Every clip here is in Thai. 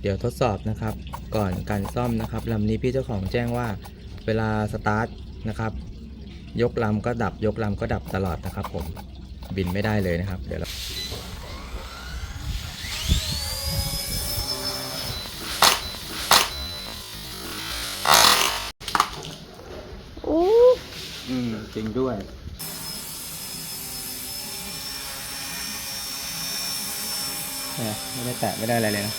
เดี๋ยวทดสอบนะครับ ก่อนการซ่อมนะครับลำนี้พี่เจ้าของแจ้งว่าเวลาสตาร์ทนะครับ ยกลำก็ดับ ยกลำก็ดับตลอดนะครับ ผมบินไม่ได้เลยนะครับ เดี๋ยวเราอู้อืมจริงด้วยเนี่ยไม่ได้แตะไม่ได้อะไรเลยนะ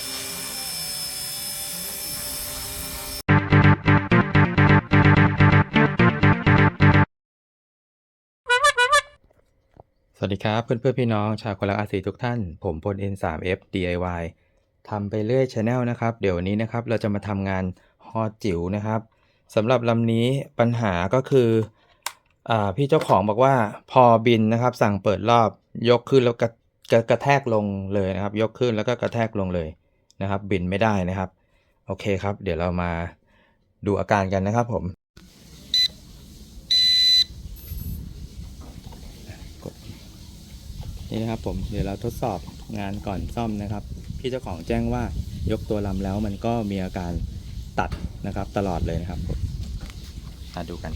สวัสดีครับเพื่อนเพื่อนๆพี่น้องชาวคนรักอาศีทุกท่าน ผมพล N3F DIY ทำไปเรื่อย Channel นะครับ เดี๋ยวนี้นะครับเราจะมาทำงานฮอจิ๋วนะครับสำหรับลำนี้ปัญหาก็คืออพี่เจ้าของบอกว่าพอบินนะครับ สั่งเปิดรอบยกขึ้นแล้วกระกระกระแทกลงเลยนะครับ ยกขึ้นแล้วก็กระแทกลงเลยนะครับ บินไม่ได้นะครับ โอเคครับ เดี๋ยวเรามาดูอาการกันนะครับผม นี่นะครับผมเดี๋ยวเราทดสอบงานก่อนซ่อมนะครับ พี่เจ้าของแจ้งว่ายกตัวลำแล้วมันก็มีอาการตัดนะครับตลอดเลยนะครับผมมาดูกัน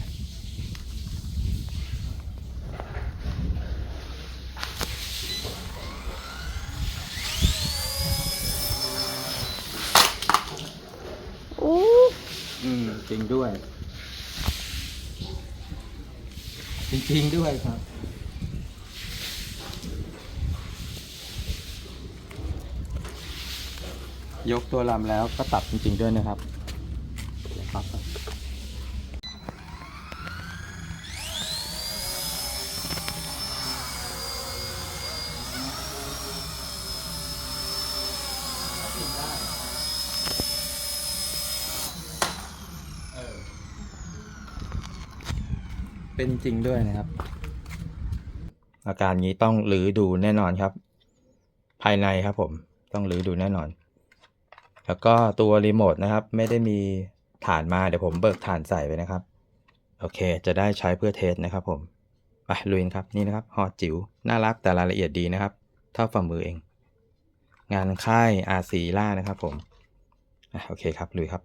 อู้อืมจริงด้วย จริงๆด้วยครับ ยกตัวลำแล้วก็ตัดจริงๆด้วยนะครับครับเป็นจริงด้วยนะครับ อาการนี้ต้องหรือดูแน่นอนครับ ภายในครับผม ต้องหรือดูแน่นอน แล้วก็ตัวรีโมทนะครับไม่ได้มีฐานมาเดี๋ยวผมเบิกฐานใส่ไปนะครับ โอเค จะได้ใช้เพื่อเทสนะครับผมไปลุยนครับนี่นะครับฮอจิ๋วน่ารักแต่รายละเอียดดีนะครับ เท่าฝ่ามือเอง งานค่ายอาซีล่านะครับผมอะโอเคครับลุยครับ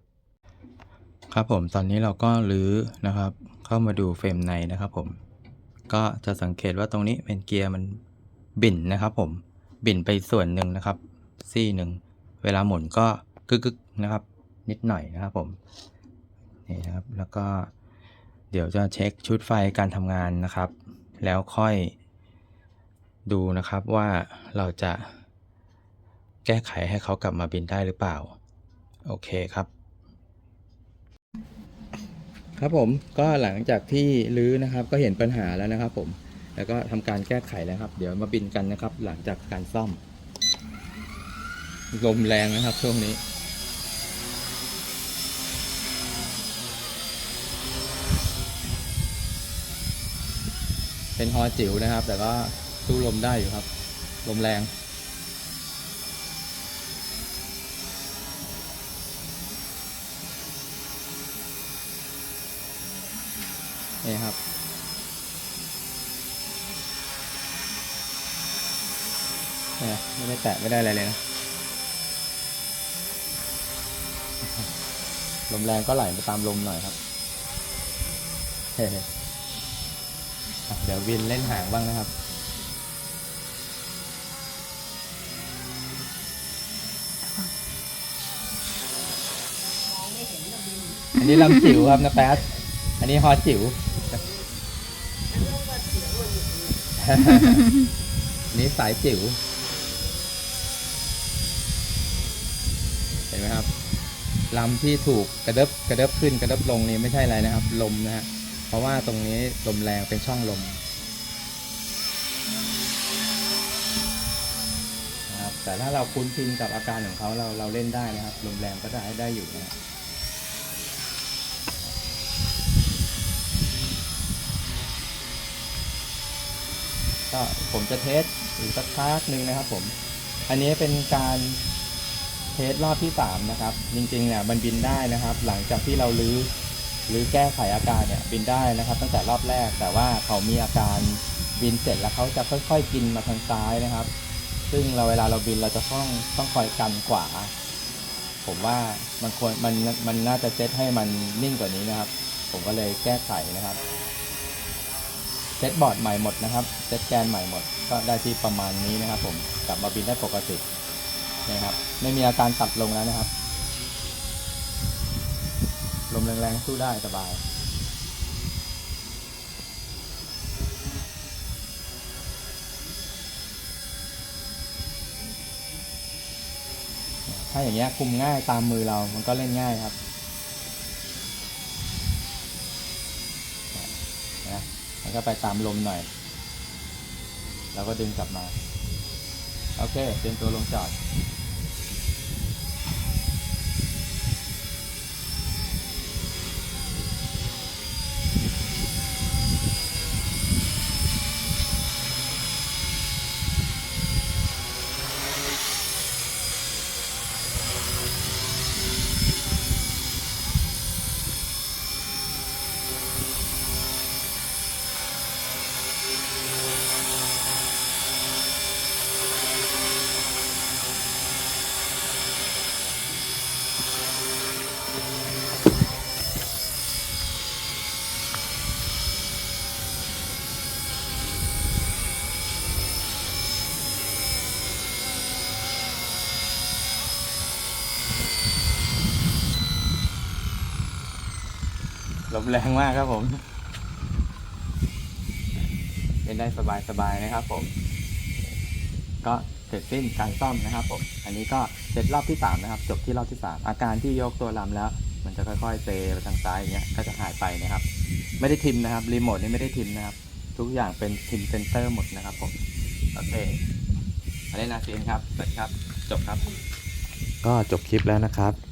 ครับผมตอนนี้เราก็รื้อนะครับ เข้ามาดูเฟรมในนะครับผม ก็จะสังเกตว่าตรงนี้เป็นเกียร์มันบิ่นนะครับผม บิ่นไปส่วนหนึ่งนะครับซี่หนึ่งเวลาหมุนก็ กึกๆนะครับ นิดหน่อยนะครับผมนี่นะครับแล้วก็เดี๋ยวจะเช็คชุดไฟการทำงานนะครับ แล้วค่อยดูนะครับว่าเราจะแก้ไขให้เขากลับมาบินได้หรือเปล่า โอเคครับ ครับผมก็หลังจากที่รื้อนะครับก็เห็นปัญหาแล้วนะครับผมแล้วก็ทำการแก้ไขแล้วครับ เดี๋ยวมาบินกันนะครับ หลังจากการซ่อมลมแรงนะครับช่วงนี้ เป็นฮอจิ๋วนะครับ แต่ก็สู้ลมได้อยู่ครับ ลมแรงนี่ครับ ไม่ได้แตะไม่ได้อะไรเลยนะ ลมแรงก็ไหลไปตามลมหน่อยครับ เดี๋ยววินเล่นหางบ้างนะครับ อันนี้ลำจิ๋วครับนะแป๊ดอันนี้ฮอจิ๋วนี่สายจิ๋ว เห็นไหมครับลำที่ถูกกระเดบกระเดบขึ้นกระเดบลงนี่ไม่ใช่อะไรนะครับ ลมนะฮะ ราะว่าตรงนี้ลมแรงเป็นช่องลมนะครับแต่ถ้าเราคุ้นชินกับอาการของเขาเราเราเล่นได้นะครับ ลมแรงก็ได้ได้อยู่นะครับก็ผมจะเทสอีกสักพักหนึ่งนะครับผม อันนี้เป็นการเทสรอบที่สามนะครับ จริงๆเนี่ยมันบินได้นะครับ หลังจากที่เราลื้อ หรือแก้ไขอาการเนี่ยบินได้นะครับ ตั้งแต่รอบแรกแต่ว่าเขามีอาการบินเสร็จแล้วเขาจะค่อยๆ กินมาทางซ้ายนะครับ ซึ่งเราเวลาเราบินเราจะต้องต้องคอยกันขวา ผมว่ามันควรมันมันน่าจะเซตให้มันนิ่งกว่านี้นะครับ ผมก็เลยแก้ไขนะครับเซตบอร์ดใหม่หมดนะครับเซตแกนใหม่หมดก็ได้ที่ประมาณนี้นะครับ ผมกลับมาบินได้ปกตินะครับ ไม่มีอาการตัดลงแล้วนะครับ ลมแรงๆสู้ได้สบาย ถ้าอย่างเงี้ยคุมง่ายตามมือเรา มันก็เล่นง่ายครับนะแล้วก็ไปตามลมหน่อยแล้วก็ดึงกลับมา โอเคเตรียมตัวลงจอด ลมแรงมากครับผมเล่นได้สบายๆนะครับผม ก็เสร็จสิ้นการซ่อมนะครับผม อันนี้ก็เสร็จรอบที่สามนะครับ จบที่รอบที่สามอาการที่ยกตัวลำแล้ว มันจะค่อยๆเซไปทางซ้ายอย่างเงี้ย ก็จะหายไปนะครับ ไม่ได้ทิมนะครับ รีโมทนี่ไม่ได้ทิมนะครับ ทุกอย่างเป็นทิมเซนเตอร์หมดนะครับผม โอเคอันนี้นาซีนครับ สวัสดีครับ จบครับ ก็จบคลิปแล้วนะครับ